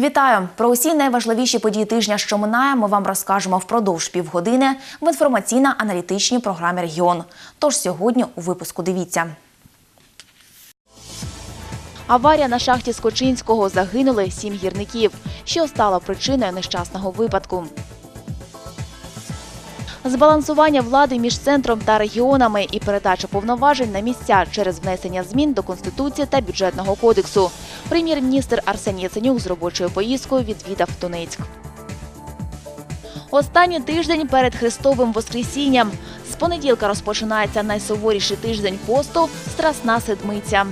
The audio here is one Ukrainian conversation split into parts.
Вітаю! Про усі найважливіші події тижня, що минає, ми вам розкажемо впродовж півгодини в інформаційно-аналітичній програмі Регіон. Тож сьогодні у випуску дивіться. Аварія на шахті Скочинського загинули сім гірників, що стало причиною нещасного випадку. Збалансування влади між центром та регіонами і передача повноважень на місця через внесення змін до конституції та бюджетного кодексу. Прем'єр-міністр Арсеній Яценюк з робочою поїздкою відвідав Донецьк. Останній тиждень перед Христовим Воскресінням. З понеділка розпочинається найсуворіший тиждень посту Страсна седмиця.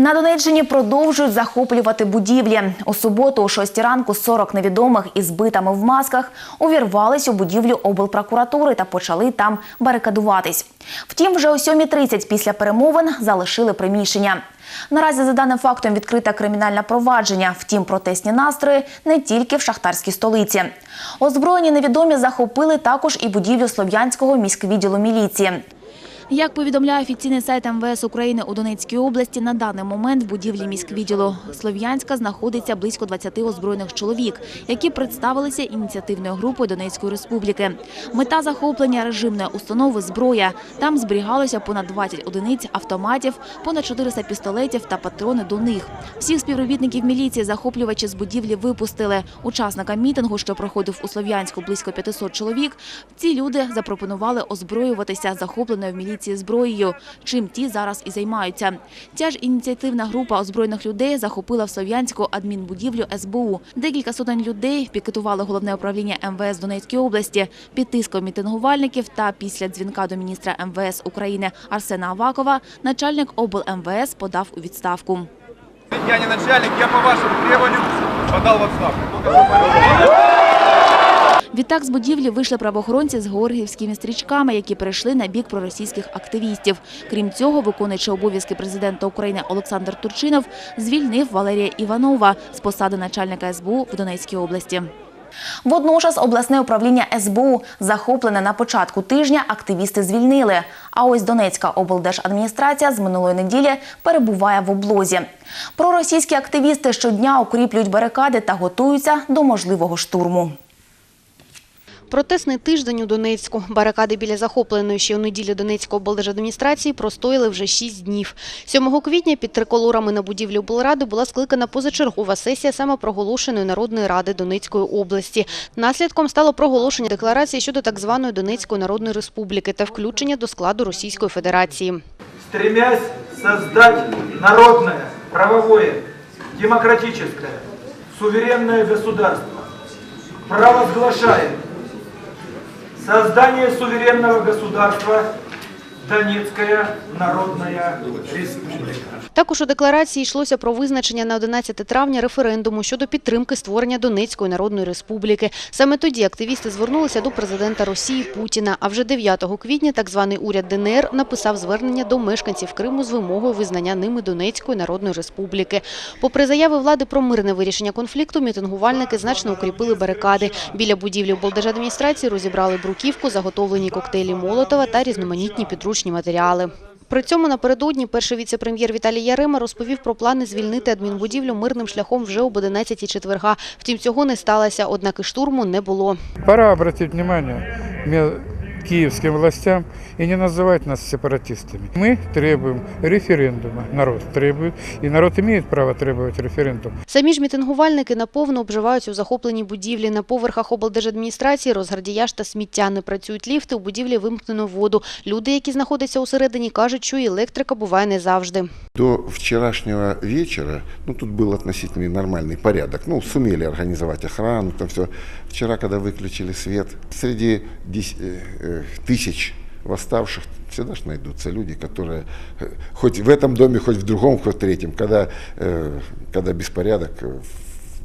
На Донеччині продовжують захоплювати будівлі. У суботу о 6 ранку 40 невідомих із битами в масках увірвались у будівлю облпрокуратури та почали там барикадуватись. Втім, вже о 7.30 після перемовин залишили приміщення. Наразі за даним фактом відкрите кримінальне провадження. Втім, протестні настрої не тільки в шахтарській столиці. Озброєні невідомі захопили також і будівлю Слов'янського міськвідділу міліції. Як повідомляє офіційний сайт МВС України у Донецькій області, на даний момент в будівлі міськвідділу Слов'янська знаходиться близько 20 озброєних чоловік, які представилися ініціативною групою Донецької республіки. Мета захоплення режимної установи зброя. Там зберігалося понад 20 одиниць автоматів, понад 400 пістолетів та патрони до них. Всіх співробітників міліції захоплювачі з будівлі випустили. Учасникам мітингу, що проходив у Слов'янську близько 500 чоловік, ці люди запропонували озброюватися захопленою в міліції зброєю, чим ті зараз і займаються. Ця ж ініціативна група озброєних людей захопила в Слов'янську адмінбудівлю СБУ. Декілька сотень людей пікетували головне управління МВС Донецької області під тиском мітингувальників та після дзвінка до міністра МВС України Арсена Авакова начальник облМВС подав у відставку. Я не начальник, я по вашему требованию подал в Відтак з будівлі вийшли правоохоронці з георгіївськими стрічками, які перейшли на бік проросійських активістів. Крім цього, виконуючи обов'язки президента України Олександр Турчинов звільнив Валерія Іванова з посади начальника СБУ в Донецькій області. Водночас обласне управління СБУ захоплене на початку тижня активісти звільнили. А ось Донецька облдержадміністрація з минулої неділі перебуває в облозі. Проросійські активісти щодня укріплюють барикади та готуються до можливого штурму. Протестний тиждень у Донецьку. Барикади біля захопленої ще у неділю Донецької облдержадміністрації простояли вже шість днів. 7 квітня під триколорами на будівлі облради була скликана позачергова сесія самопроголошеної Народної ради Донецької області. Наслідком стало проголошення декларації щодо так званої Донецької Народної Республіки та включення до складу Російської Федерації. стремясь создать народное, правовое, демократическое, суверенное государство, провозглашаем создание суверенного государства Донецкая Народная Республика. Також у декларації йшлося про визначення на 11 травня референдуму щодо підтримки створення Донецької Народної Республіки. Саме тоді активісти звернулися до президента Росії Путіна. А вже 9 квітня так званий уряд ДНР написав звернення до мешканців Криму з вимогою визнання ними Донецької Народної Республіки. Попри заяви влади про мирне вирішення конфлікту, мітингувальники значно укріпили барикади. Біля будівлі облдержадміністрації розібрали бруківку, заготовлені коктейлі Молотова та різноманітні підручні матеріали. При цьому напередодні перший віце-прем'єр Віталій Ярема розповів про плани звільнити адмінбудівлю мирним шляхом вже об 11 четверга. Втім, цього не сталося, однак і штурму не було. Пора звернути увагу київським властям и не называть нас сепаратистами. Мы требуем референдума. Народ требует, и народ имеет право требовать референдума. Самі ж мітингувальники наповно обживаються у захопленій будівлі. На поверхах облдержадміністрації розгардіяж та сміття. Не працюють ліфти, у будівлі вимкнено воду. Люди, які знаходяться усередині, кажуть, що і електрика буває не завжди. До вчерашнего вечера, ну, тут был относительно нормальный порядок. Ну, сумели организовать охрану, там все. Вчера, когда выключили свет, среди дес- э, э, тысяч восставших всегда ж найдутся люди, которые э, хоть в этом доме, хоть в другом, хоть в третьем, когда, э, когда беспорядок, э,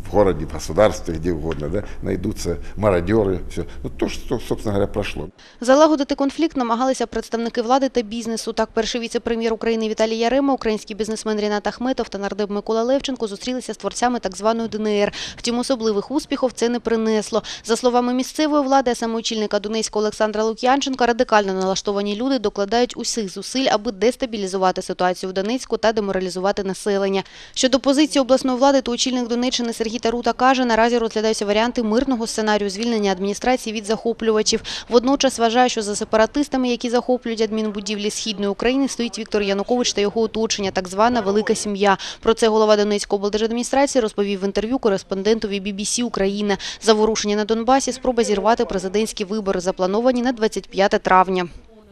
в городе, в государстве, где угодно, да, найдутся мародеры, все. Ну, то, что, собственно говоря, прошло. Залагодити конфлікт намагалися представники влади та бізнесу. Так, перший віце-прем'єр України Віталій Ярема, український бізнесмен Рінат Ахметов та нардеп Микола Левченко зустрілися з творцями так званої ДНР. Втім, особливих успіхів це не принесло. За словами місцевої влади, а саме Донецького Олександра Лук'янченка, радикально налаштовані люди докладають усіх зусиль, аби дестабілізувати ситуацію в Донецьку та деморалізувати населення. Щодо позиції обласної влади, то очільник Донеччини Сергій Тарута каже, наразі розглядаються варіанти мирного сценарію звільнення адміністрації від захоплювачів. Водночас вважає, що за сепаратистами, які захоплюють адмінбудівлі Східної України, стоїть Віктор Янукович та його оточення, так звана велика сім'я. Про це голова Донецької облдержадміністрації розповів в інтерв'ю кореспондентові BBC Україна. Заворушення на Донбасі спроба зірвати президентські вибори, заплановані на 25 травня.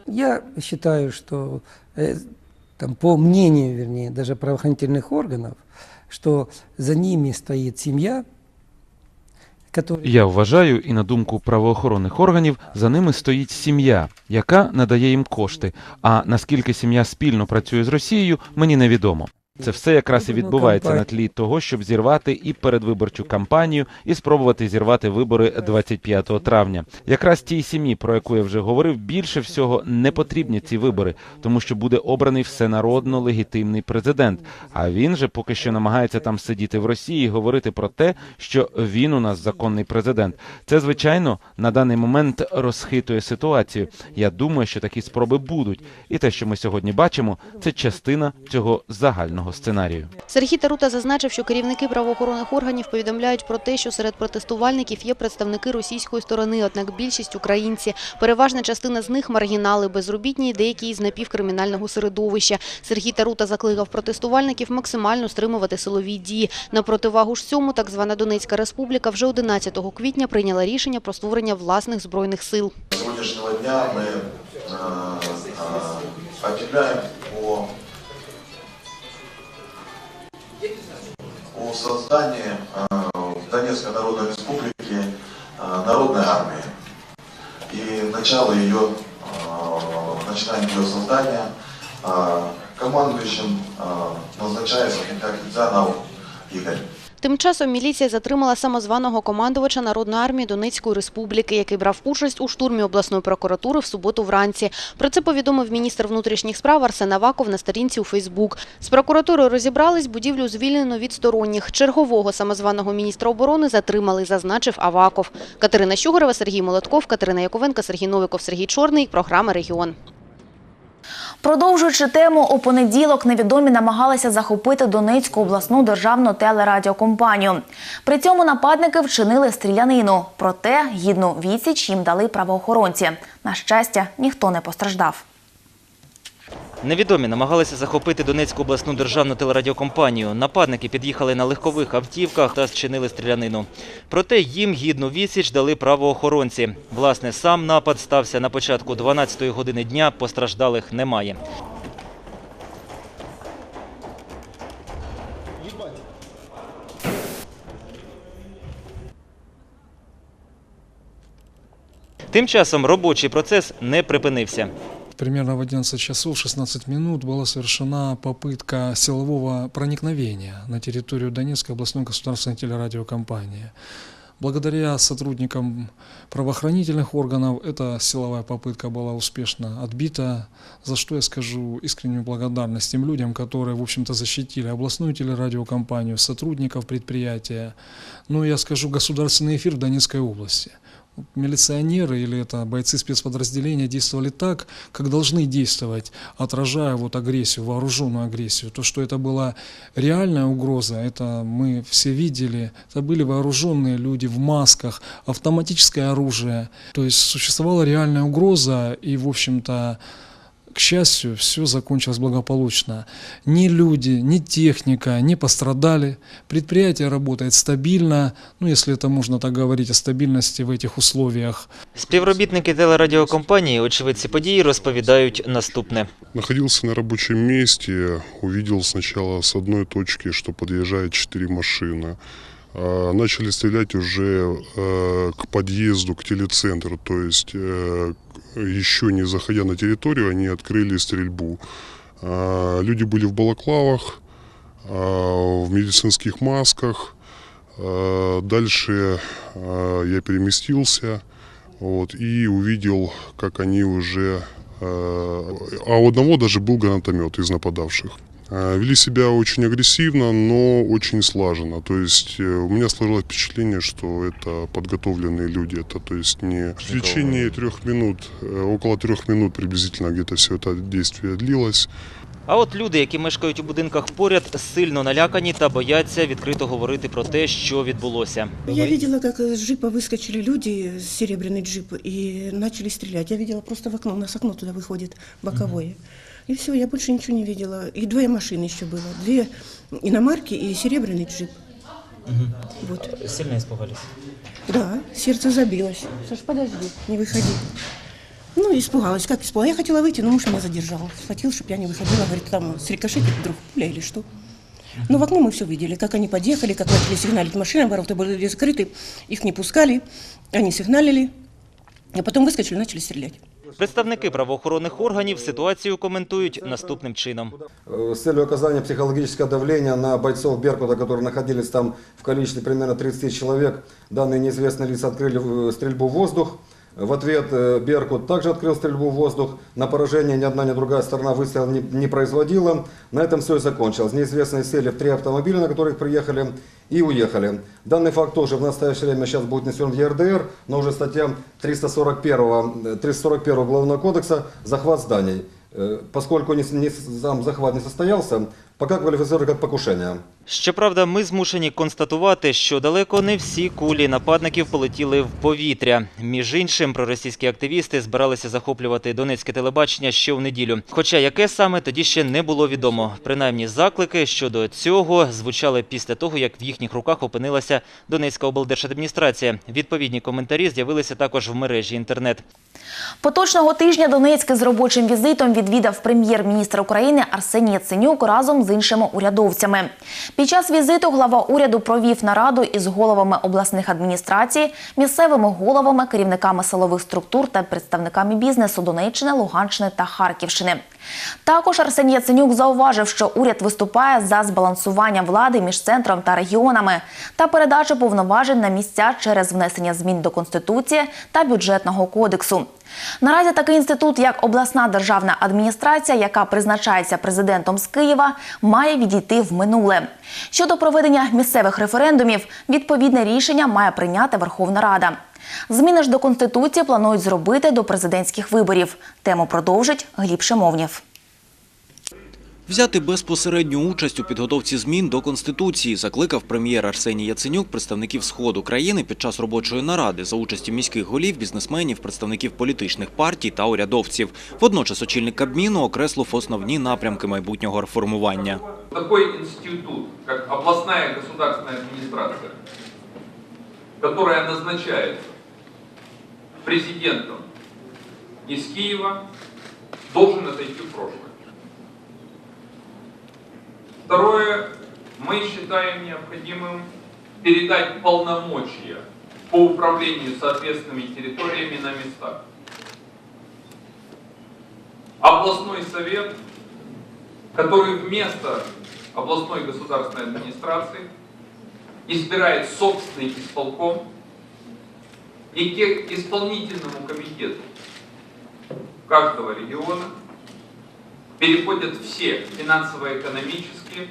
Я считаю, что э, там, по мнению, вернее, даже правоохранительных органов, что за ними стоит семья. Я вважаю, і на думку правоохоронних органів, за ними стоїть сім'я, яка надає їм кошти. А наскільки сім'я спільно працює з Росією, мені невідомо. Це все якраз і відбувається на тлі того, щоб зірвати і передвиборчу кампанію, і спробувати зірвати вибори 25 травня. Якраз тій сім'ї, про яку я вже говорив, більше всього не потрібні ці вибори, тому що буде обраний всенародно легітимний президент. А він же поки що намагається там сидіти в Росії і говорити про те, що він у нас законний президент. Це звичайно на даний момент розхитує ситуацію. Я думаю, що такі спроби будуть, і те, що ми сьогодні бачимо, це частина цього загального сценарію. Сергій Тарута зазначив, що керівники правоохоронних органів повідомляють про те, що серед протестувальників є представники російської сторони, однак більшість українці. Переважна частина з них маргінали, безробітні і деякі із напівкримінального середовища. Сергій Тарута закликав протестувальників максимально стримувати силові дії. На противагу ж цьому, так звана Донецька республіка вже 11 квітня прийняла рішення про створення власних збройних сил. С сегодняшнего дня мы э, э, объявляем о, создании э, в Донецкой Народной Республике э, народной армии. И начало ее, э, начинаем ее создания командующим назначается Хинкакидзянов Игорь. Тим часом міліція затримала самозваного командувача Народної армії Донецької республіки, який брав участь у штурмі обласної прокуратури в суботу вранці. Про це повідомив міністр внутрішніх справ Арсен Аваков на сторінці у Фейсбук. З прокуратурою розібрались, будівлю звільнено від сторонніх. Чергового самозваного міністра оборони затримали, зазначив Аваков. Катерина Щугорова, Сергій Молотков, Катерина Яковенка, Сергій Новиков, Сергій Чорний. Програма «Регіон». Продовжуючи тему, у понеділок невідомі намагалися захопити Донецьку обласну державну телерадіокомпанію. При цьому нападники вчинили стрілянину. Проте гідну відсіч їм дали правоохоронці. На щастя, ніхто не постраждав. Невідомі намагалися захопити Донецьку обласну державну телерадіокомпанію. Нападники під'їхали на легкових автівках та зчинили стрілянину. Проте їм гідну відсіч дали правоохоронці. Власне, сам напад стався на початку 12-ї години дня. Постраждалих немає. Тим часом робочий процес не припинився. Примерно в 11 часов 16 минут была совершена попытка силового проникновения на территорию Донецкой областной государственной телерадиокомпании. Благодаря сотрудникам правоохранительных органов эта силовая попытка была успешно отбита, за что я скажу искреннюю благодарность тем людям, которые, в общем-то, защитили областную телерадиокомпанию, сотрудников предприятия, ну, я скажу, государственный эфир в Донецкой области. Милиционеры или это бойцы спецподразделения действовали так, как должны действовать, отражая вот агрессию, вооруженную агрессию. То, что это была реальная угроза, это мы все видели. Это были вооруженные люди в масках, автоматическое оружие. То есть существовала реальная угроза, и, в общем-то, к счастью, все закончилось благополучно. Ни люди, ни техника не пострадали. Предприятие работает стабильно, ну, если это можно так говорить о стабильности в этих условиях. Співробітники телерадіокомпанії, очевидці події, розповідають наступне. Находился на рабочем месте, увидел сначала с одной точки, что подъезжает четыре машины. А, Начали стрелять уже э, к подъезду, к телецентру, то есть э, еще не заходя на территорию, они открыли стрельбу. А, Люди были в балаклавах, а, в медицинских масках, Э, Дальше я переместился вот, и увидел, как они уже... А у одного даже был гранатомет из нападавших. Э, Вели себя очень агрессивно, но очень слаженно. То есть э, у меня сложилось впечатление, что это подготовленные люди. Это то есть не в течение трех минут, э, около трех минут приблизительно где-то все это действие длилось. А от люди, які мешкають у будинках поряд, сильно налякані та бояться відкрито говорити про те, що відбулося. Я видела, как из джипа выскочили люди, серебряный джип, и начали стрелять. Я видела просто в окно, у нас окно туда выходит, боковое. И все, я больше ничего не видела. И две машины еще было. Две иномарки и серебряный джип. Вот. Сильно испугались. Да, сердце забилось. Саш, подожди, не выходи. Ну, испугалась. Как испугалась? Я хотела выйти, но муж меня задержал. Схватил, чтобы я не выходила. Говорит, там срикошетит вдруг пуля или что. Но в окно мы все видели, как они подъехали, как начали сигналить машинам, ворота были закрыты, их не пускали, они сигналили, а потом выскочили, начали стрелять. Представники правоохоронних органів ситуацію коментують наступним чином. Э, с целью оказания психологического давления на бойцов Беркута, которые находились там в количестве примерно 30 человек, данные неизвестные лица открыли э, стрельбу в воздух. В ответ э, Беркут также открыл стрельбу в воздух. На поражение ни одна, ни другая сторона выстрел не, не производила. На этом все и закончилось. Неизвестные сели в три автомобиля, на которых приехали, и уехали. Данный факт тоже в настоящее время сейчас будет внесен в ЕРДР, но уже статья 341, э, 341 Уголовного кодекса «Захват зданий». Э, Поскольку не, не- сам захват не состоялся, пока квалифицируется как покушение. Щоправда, ми змушені констатувати, що далеко не всі кулі нападників полетіли в повітря. Між іншим, проросійські активісти збиралися захоплювати донецьке телебачення ще в неділю. Хоча яке саме тоді ще не було відомо. Принаймні, заклики щодо цього звучали після того, як в їхніх руках опинилася Донецька облдержадміністрація. Відповідні коментарі з'явилися також в мережі інтернет. Поточного тижня Донецьк з робочим візитом відвідав прем'єр-міністр України Арсеній Яценюк разом з іншими урядовцями. Під час візиту глава уряду провів нараду із головами обласних адміністрацій, місцевими головами, керівниками силових структур та представниками бізнесу Донеччини, Луганщини та Харківщини. Також Арсеній Яценюк зауважив, що уряд виступає за збалансування влади між центром та регіонами та передачу повноважень на місця через внесення змін до Конституції та бюджетного кодексу. Наразі такий інститут, як обласна державна адміністрація, яка призначається президентом з Києва, має відійти в минуле. Щодо проведення місцевих референдумів, відповідне рішення має прийняти Верховна Рада. Зміни ж до конституції планують зробити до президентських виборів. Тему продовжить Гліб Шимовнєв. Взяти безпосередню участь у підготовці змін до Конституції закликав прем'єр Арсеній Яценюк представників Сходу країни під час робочої наради за участі міських голів, бізнесменів, представників політичних партій та урядовців. Водночас очільник Кабміну окреслив основні напрямки майбутнього реформування. такой институт, как областная государственная администрация, которая назначается президентом из Киева, должен отойти в прошлое. Второе, мы считаем необходимым передать полномочия по управлению соответственными территориями на местах. Областной совет который вместо областной государственной администрации избирает собственный исполком и к исполнительному комитету каждого региона переходят все финансово-экономические,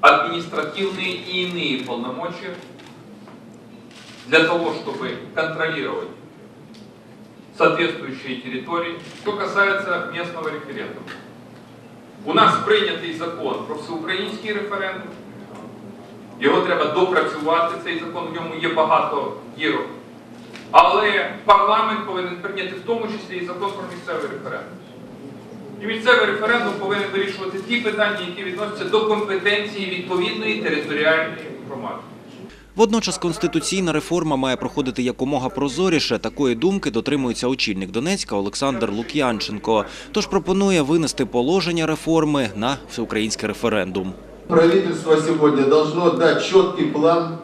административные и иные полномочия для того, чтобы контролировать соответствующие территории. Что касается местного референдума. У нас прийнятий закон про всеукраїнський референдум. Його треба допрацювати, цей закон, в ньому є багато дірок. Але парламент повинен прийняти в тому числі і закон про місцевий референдум. І місцевий референдум повинен вирішувати ті питання, які відносяться до компетенції відповідної територіальної громади. Водночас конституційна реформа має проходити якомога прозоріше. Такої думки дотримується очільник Донецька Олександр Лук'янченко. Тож пропонує винести положення реформи на всеукраїнський референдум. Правительство сегодня должно дать четкий план,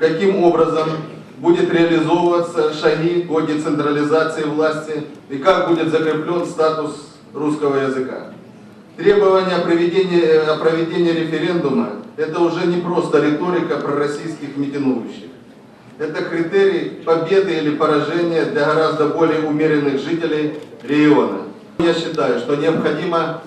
каким образом будет реализовываться шаги по децентрализации власти и как будет закреплен статус русского языка. Требование о проведении, о проведении референдума – это уже не просто риторика пророссийских митингующих. Это критерий победы или поражения для гораздо более умеренных жителей региона. Я считаю, что необходимо